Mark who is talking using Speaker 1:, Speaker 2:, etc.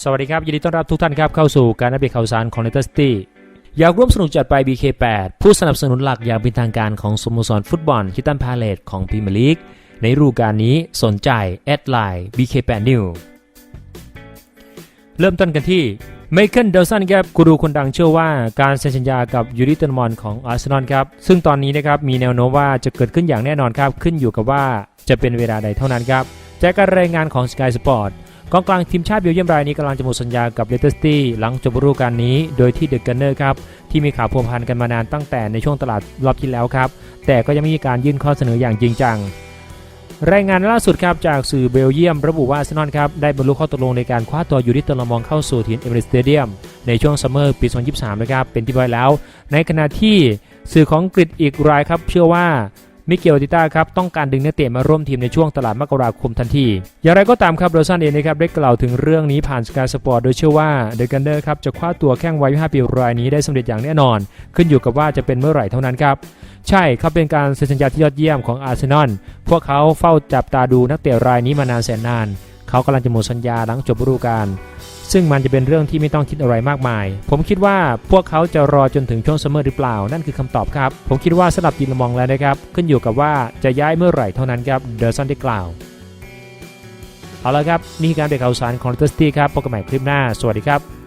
Speaker 1: สวัสดีครับ ยินดีต้อนรับทุกท่านครับเข้าสู่การอัปเดตข่าวสารของ Leicester City อยากร่วมสนุกจัดไป BK8 ผู้สนับสนุนหลักอย่างเป็นทางการของสโมสรฟุตบอลคิตันพาเลตของพรีเมียร์ลีกในฤดูกาลนี้สนใจแอดไลน์ BK8 New เริ่มต้นกันที่ไมเคิลเดลสันครับกูรูคนดังเชื่อว่าการเซ็นสัญญากับยูริเตนมอนของอาร์เซนอลครับ ซึ่งตอนนี้นะครับมีแนวโน้มว่าจะเกิดขึ้นอย่างแน่นอนครับ ขึ้นอยู่กับว่าจะเป็นเวลาใดเท่านั้นครับ จากการรายงานของ Sky Sport กองกลางทีมชาติเบลเยียมรายนี้กำลังจะหมดสัญญากับเลสเตอร์ซิตี้หลังจบฤดูกาลนี้ โดยที่เดอะกันเนอร์ครับที่มีข่าวพัวพันกันมานานตั้งแต่ในช่วงตลาดรอบที่แล้วครับ แต่ก็ยังไม่มีการยื่นข้อเสนออย่างจริงจัง รายงานล่าสุดครับจากสื่อเบลเยียม ระบุว่าอาร์เซนอลครับได้บรรลุข้อตกลงในการคว้าตัวยูริเตอร์ลมองเข้าสู่ทีมเอเมริสเตเดียมในช่วงซัมเมอร์ปี 2023 นะครับเป็นที่ไว้แล้ว ในขณะที่สื่อของอังกอีกรายครับเชื่อว่า มิเกลติต้าครับต้องการดึงนักเตะมาร่วมทีมในช่วงตลาดมกราคมทันที อย่างไรก็ตามครับโรซันเองนะครับได้กล่าวถึงเรื่องนี้ผ่านสกายสปอร์ตโดยเชื่อว่าเดอะกันเนอร์ครับจะคว้าตัวแข้งวัย5ปีรายนี้ได้สำเร็จอย่างแน่นอน ขึ้นอยู่กับว่าจะเป็นเมื่อไหร่เท่านั้นครับใช่เขาเป็นการเซ็นสัญญาที่ยอดเยี่ยมของอาร์เซนอลพวกเขาเฝ้าจับตาดูนักเตะรายนี้มานานแสนนาน เขากำลังจะหมดสัญญาหลังจบฤดูกาล ซึ่งมันจะเป็นเรื่องที่ไม่ต้องคิดอะไรมากมาย ผมคิดว่าพวกเขาจะรอจนถึงช่วงซัมเมอร์หรือเปล่า นั่นคือคำตอบครับ ผมคิดว่าสำหรับจีนมองแล้วนะครับ ขึ้นอยู่กับว่าจะย้ายเมื่อไหร่เท่านั้นครับเดอร์ซันได้กล่าว เอาละครับ นี่การเบรกข่าวสารของเลสเตอร์ซิตี้ครับ พบกันใหม่คลิปหน้า สวัสดีครับ